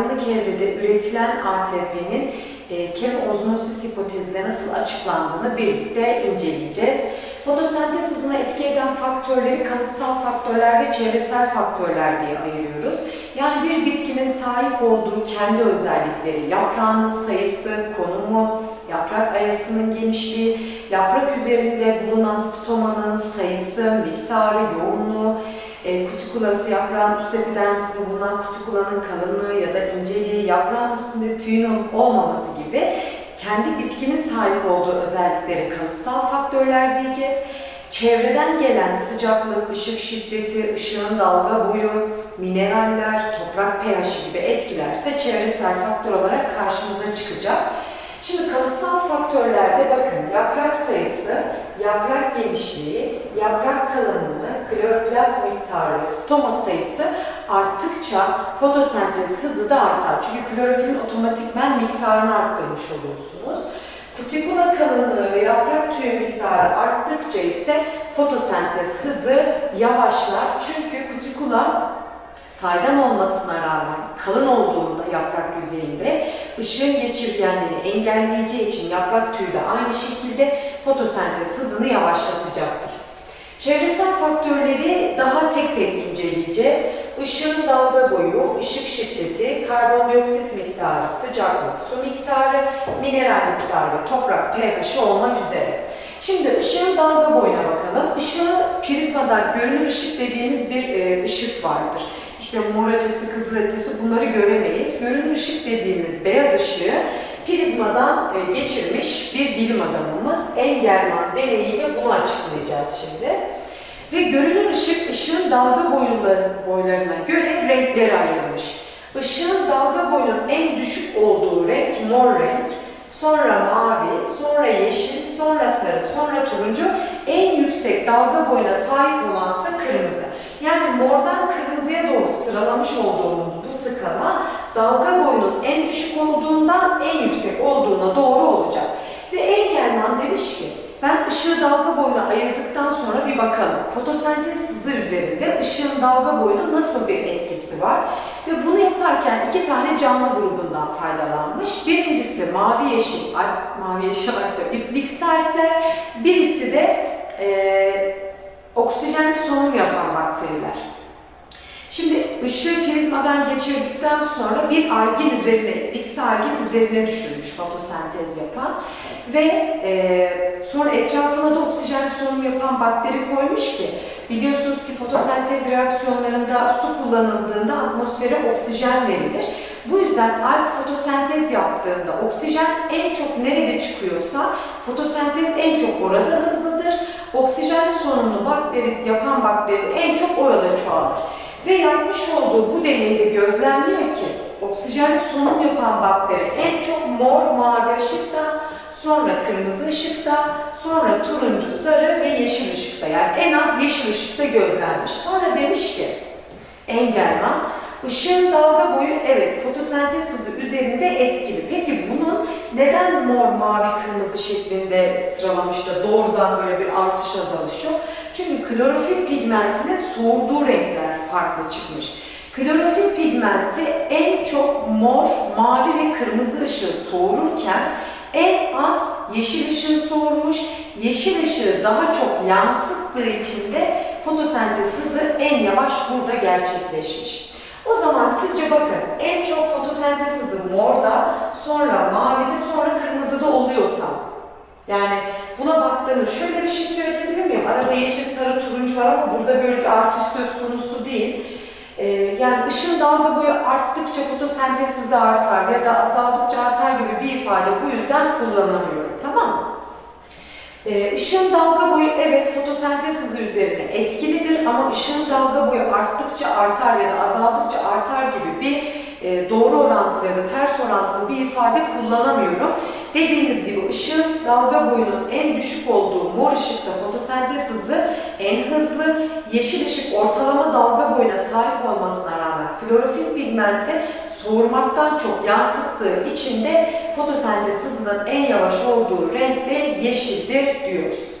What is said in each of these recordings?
aydınlık evrede üretilen ATP'nin e, ozmosis hipotezle nasıl açıklandığını birlikte inceleyeceğiz. Fotosentez hızına etki eden faktörleri kalıtsal faktörler ve çevresel faktörler diye ayırıyoruz. Yani bir bitkinin sahip olduğu kendi özellikleri, yaprağının sayısı, konumu, yaprak ayasının genişliği, yaprak üzerinde bulunan stomanın sayısı, miktarı, yoğunluğu, e, kutikulası, yaprağın üst epidermisinde bulunan kutikulanın kalınlığı ya da inceliği, yaprağın üstünde tüyün olmaması gibi kendi bitkinin sahip olduğu özellikleri kalıtsal faktörler diyeceğiz. Çevreden gelen sıcaklık, ışık şiddeti, ışığın dalga boyu, mineraller, toprak pH gibi etkilerse çevresel faktör olarak karşımıza çıkacak. Şimdi kalıtsal faktörlerde bakın yaprak sayısı, yaprak genişliği, yaprak kalınlığı, kloroplast miktarı, stoma sayısı arttıkça fotosentez hızı da artar. Çünkü klorofilin otomatikmen miktarını arttırmış oluyorsunuz. Kutikula kalınlığı ve yaprak tüyü miktarı arttıkça ise fotosentez hızı yavaşlar. Çünkü kutikula saydam olmasına rağmen kalın olduğunda yaprak yüzeyinde ışığın geçirgenliğini engelleyeceği için yaprak tüyü de aynı şekilde fotosentez hızını yavaşlatacaktır. Çevresel faktörleri daha tek tek inceleyeceğiz. Işığın dalga boyu, ışık şiddeti, karbondioksit miktarı, sıcaklık, su miktarı, mineral miktarı toprak pH'i olmak üzere. Şimdi ışığın dalga boyuna bakalım. Işığı prizmadan görünür ışık dediğimiz bir e, ışık vardır. İşte mor ötesi, kızıl ötesi bunları göremeyiz. Görünür ışık dediğimiz beyaz ışığı prizmadan e, geçirmiş bir bilim adamımız Engelman deneyiyle bunu açıklayacağız şimdi. Ve görünür ışık ışığın dalga boyları, boylarına göre renklere ayrılmış. Işığın dalga boyunun en düşük olduğu renk mor renk, sonra mavi, sonra yeşil, sonra sarı, sonra turuncu, en yüksek dalga boyuna sahip olansa kırmızı. Yani mordan kırmızıya doğru sıralamış olduğumuz bu skala dalga boyunun en düşük olduğundan en yüksek olduğuna doğru olacak. Ve Engelman demiş ki ben ışığı dalga boyuna ayırdıktan sonra bir bakalım. Fotosentez hızı üzerinde ışığın dalga boyunun nasıl bir etkisi var? Ve bunu yaparken iki tane canlı grubundan faydalanmış. Birincisi mavi yeşil, ay, mavi yeşil hatta iplik sahipler. Birisi de e, oksijen solunum yapan bakteriler. Şimdi ışığı prizmadan geçirdikten sonra bir algin üzerine, diksi algin üzerine düşürmüş fotosentez yapan ve e, sonra etrafına da oksijen solunum yapan bakteri koymuş ki biliyorsunuz ki fotosentez reaksiyonlarında su kullanıldığında atmosfere oksijen verilir. Bu yüzden alg fotosentez yaptığında oksijen en çok nerede çıkıyorsa fotosentez en çok orada hızlıdır. Oksijen solunumlu bakteri yapan bakteri en çok orada çoğalır. Ve yapmış olduğu bu deneyde gözlemliyor ki oksijen solunum yapan bakteri en çok mor mavi ışıkta, sonra kırmızı ışıkta, sonra turuncu, sarı ve yeşil ışıkta yani en az yeşil ışıkta gözlenmiş. Sonra demiş ki Engelman, ışığın dalga boyu evet fotosentez hızı üzerinde etkili. Peki bunun neden mor, mavi, kırmızı şeklinde sıralamış da doğrudan böyle bir artış azalış yok? Çünkü klorofil pigmentinin soğurduğu renkler farklı çıkmış. Klorofil pigmenti en çok mor, mavi ve kırmızı ışığı soğururken en az yeşil ışığı soğurmuş, yeşil ışığı daha çok yansıttığı için de fotosentez hızı en yavaş burada gerçekleşmiş. O zaman sizce bakın en çok fotosentez hızı morda, sonra mavide, sonra kırmızıda oluyorsa yani buna baktığımda şöyle bir şey söyleyebilir miyim? Arada yeşil, sarı, turuncu var ama burada böyle bir artış söz konusu değil. Ee, yani ışın dalga boyu arttıkça fotosentez hızı artar ya da azaldıkça artar gibi bir ifade bu yüzden kullanamıyorum. Tamam mı? Ee, dalga boyu evet fotosentez hızı üzerine etkilidir ama ışığın dalga boyu arttıkça artar ya da azaldıkça artar gibi bir e, doğru orantılı ya da ters orantılı bir ifade kullanamıyorum. Dediğiniz gibi ışığın dalga boyunun en düşük olduğu mor ışıkta fotosentez hızı en hızlı, yeşil ışık ortalama dalga boyuna sahip olmasına rağmen klorofil pigmenti soğurmaktan çok yansıttığı için de fotosentez hızının en yavaş olduğu renk de yeşildir diyoruz.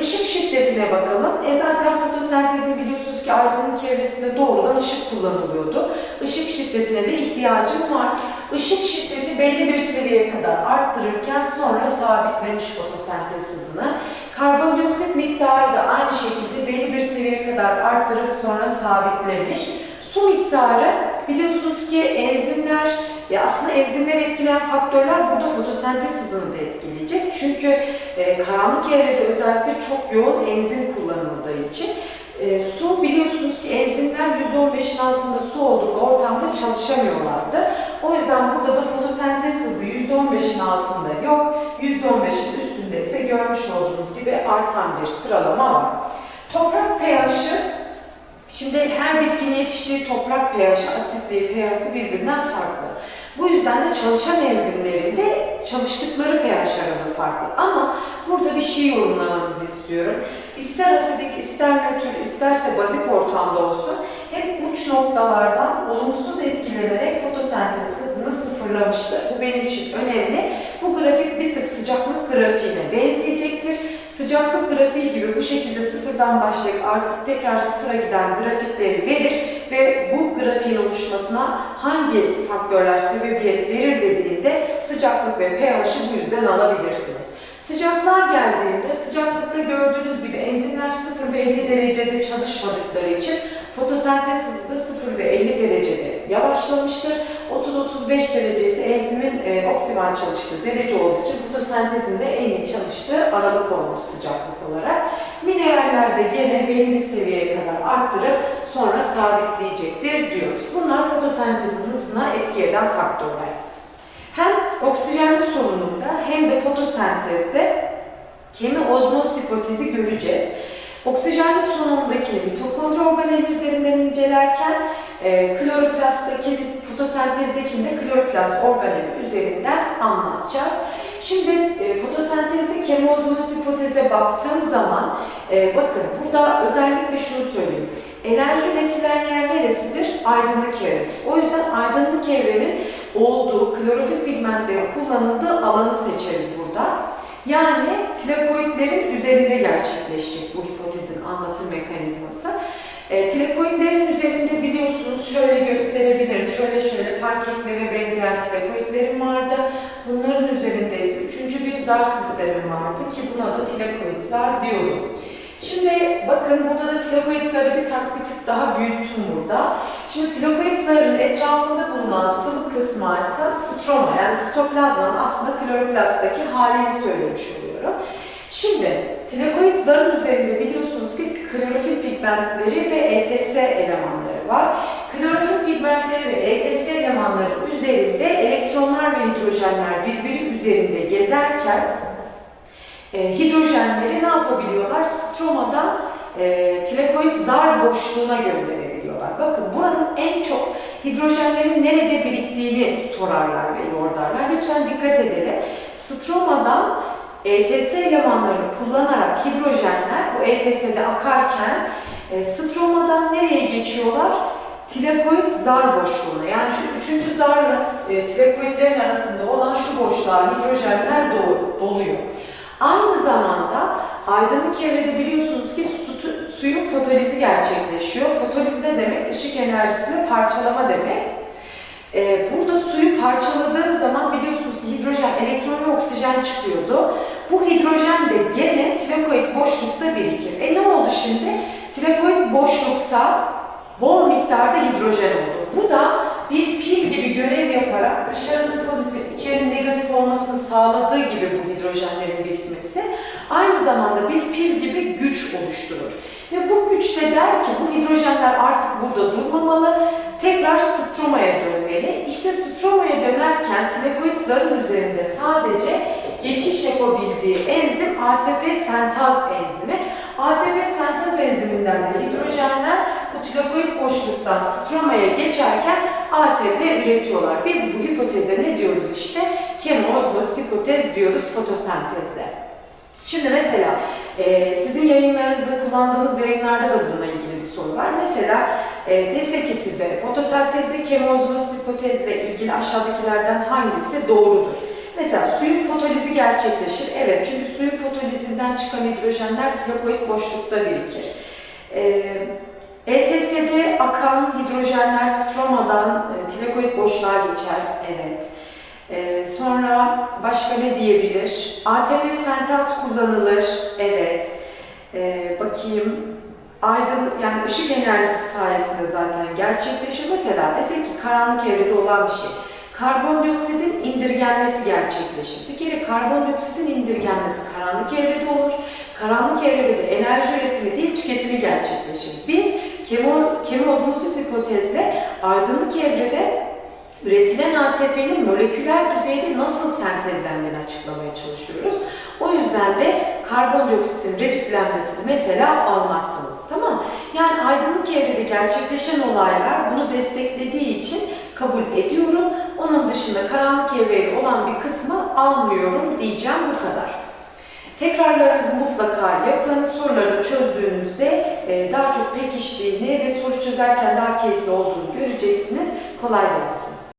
Işık şiddetine bakalım. E zaten fotosentezin biliyorsunuz ki aydınlık çevresinde doğrudan ışık kullanılıyordu. Işık şiddetine de ihtiyacım var. Işık şiddeti belli bir seviyeye kadar arttırırken sonra sabitlemiş fotosentez hızını. Karbondioksit miktarı da aynı şekilde belli bir seviyeye kadar arttırıp sonra sabitlemiş. Su miktarı biliyorsunuz ki enzimler, ya aslında enzimleri etkileyen faktörler burada fotosentez hızını da etkileyecek. Çünkü e, karanlık evrede özellikle çok yoğun enzim kullanıldığı için e, su biliyorsunuz ki enzimler %15'in altında su olduğunda ortamda çalışamıyorlardı. O yüzden burada da fotosentez hızı %15'in altında yok, %15'in üstünde ise görmüş olduğunuz gibi artan bir sıralama var. Toprak pH'ı Şimdi her bitkinin yetiştiği toprak pH'i, asitliği, pH'i birbirinden farklı. Bu yüzden de çalışan enzimlerinde çalıştıkları pH aralığı farklı. Ama burada bir şey yorumlamanızı istiyorum. İster asidik, ister nötr, isterse bazik ortamda olsun hep uç noktalardan olumsuz etkilenerek fotosentez hızını sıfırlamıştır. Bu benim için önemli. Bu grafik bir tık sıcaklık grafiğine benzeyecektir. Sıcaklık grafiği gibi bu şekilde sıfırdan başlayıp artık tekrar sıfıra giden grafikleri verir ve bu grafiğin oluşmasına hangi faktörler sebebiyet verir dediğinde sıcaklık ve pH'i bu yüzden alabilirsiniz. Sıcaklığa geldiğinde sıcaklıkta gördüğünüz gibi enzimler 0 ve 50 derecede çalışmadıkları için fotosentez hızı da 0 ve 50 derecede yavaşlamıştır. 30-35 derece ise enzimin e, optimal çalıştığı derece olduğu için fotosentezin de en iyi çalıştığı aralık olmuş sıcaklık olarak. Mineraller de gene belli bir seviyeye kadar arttırıp sonra sabitleyecektir diyoruz. Bunlar fotosentezin hızına etki eden faktörler. Hem oksijenli solunumda hem de fotosentezde kemi ozmoz hipotezi göreceğiz. Oksijenli solunumdaki mitokondri organeli üzerinden incelerken e, kloroplasttaki fotosentezdekini de kloroplast organeli üzerinden anlatacağız. Şimdi e, fotosentezde kemozmoz hipoteze baktığım zaman e, bakın burada özellikle şunu söyleyeyim. Enerji üretilen yer neresidir? Aydınlık evredir. O yüzden aydınlık evrenin olduğu klorofil pigmentlerin kullanıldığı alanı seçeriz burada. Yani tilakoidlerin üzerinde gerçekleşecek bu hipotezin anlatım mekanizması. E, tilakoidlerin üzerinde biliyorsunuz şöyle gösterebilirim. Şöyle şöyle parkeklere benzeyen tilakoidlerim vardı. Bunların üzerinde ise üçüncü bir zar sistemim vardı ki buna da tilakoid zar diyorum. Şimdi bakın burada da tilakoid zarı bir, tak, bir tık daha büyüttüm burada. Şimdi tilakoid zarının etrafında bulunan sıvı kısmı ise stroma yani sitoplazmanın aslında kloroplasttaki halini söylemiş oluyorum. Şimdi tilakoid zarın üzerinde biliyorsunuz ki klorofil pigmentleri ve ETS elemanları var. Klorofil pigmentleri ve ETS elemanları üzerinde elektronlar ve hidrojenler birbiri üzerinde gezerken e, hidrojenleri ne yapabiliyorlar? Stromadan e, tilakoid zar boşluğuna gönderebiliyorlar. Bakın buranın en çok hidrojenlerin nerede biriktiğini sorarlar ve yordarlar. Lütfen dikkat edelim. Stromadan ETS elemanlarını kullanarak hidrojenler bu ETS'de akarken e, stromadan nereye geçiyorlar? Tilakoid zar boşluğuna. Yani şu üçüncü zarla e, tilakoidlerin arasında olan şu boşluğa hidrojenler do doluyor. Aynı zamanda aydınlık evrede biliyorsunuz ki suyun fotolizi gerçekleşiyor. Fotoliz ne demek? Işık enerjisini parçalama demek. Ee, burada suyu parçaladığım zaman biliyorsunuz hidrojen, elektron ve oksijen çıkıyordu. Bu hidrojen de gene tilakoid boşlukta birikir. E ne oldu şimdi? Tilakoid boşlukta bol miktarda hidrojen oldu. Bu da bir pil gibi görev yaparak dışarının pozitif, içerinin negatif olmasını sağladığı gibi bu hidrojenlerin birikmesi aynı zamanda bir pil gibi güç oluşturur. Ve bu güç de der ki bu hidrojenler artık burada durmamalı, tekrar stromaya dönmeli. İşte stromaya dönerken tilakoid zarın üzerinde sadece geçiş yapabildiği enzim ATP sentaz enzimi. ATP sentaz enziminden de hidrojenler tilakoid boşluktan stromaya geçerken ATP üretiyorlar. Biz bu hipoteze ne diyoruz işte? Kemozmoz hipotez diyoruz fotosentezde. Şimdi mesela e, sizin yayınlarınızda kullandığınız yayınlarda da bununla ilgili bir soru var. Mesela e, dese ki size fotosentezde kemozmoz hipotezle ilgili aşağıdakilerden hangisi doğrudur? Mesela suyun fotolizi gerçekleşir. Evet çünkü suyun fotolizinden çıkan hidrojenler tilakoid boşlukta birikir. Ee, ETS'de akan hidrojenler stromadan e, tilakoid boşluğa geçer. Evet. Ee, sonra başka ne diyebilir? ATP sentez kullanılır. Evet. Ee, bakayım. Aydın, yani ışık enerjisi sayesinde zaten gerçekleşiyor. Mesela desek ki karanlık evrede olan bir şey. Karbondioksitin indirgenmesi gerçekleşir. Bir kere karbondioksitin indirgenmesi karanlık evrede olur. Karanlık evrede de enerji üretimi değil tüketimi gerçekleşir. Biz kemo, kemozmosis hipotezle aydınlık evrede üretilen ATP'nin moleküler düzeyde nasıl sentezlendiğini açıklamaya çalışıyoruz. O yüzden de karbondioksitin redüklenmesini mesela almazsınız. Tamam? Yani aydınlık evrede gerçekleşen olaylar bunu desteklediği için kabul ediyorum. Onun dışında karanlık evreyle olan bir kısmı almıyorum diyeceğim bu kadar. Tekrarlarınızı mutlaka yapın. Soruları çözdüğünüzde e, daha çok pekiştiğini ve soru çözerken daha keyifli olduğunu göreceksiniz. Kolay gelsin.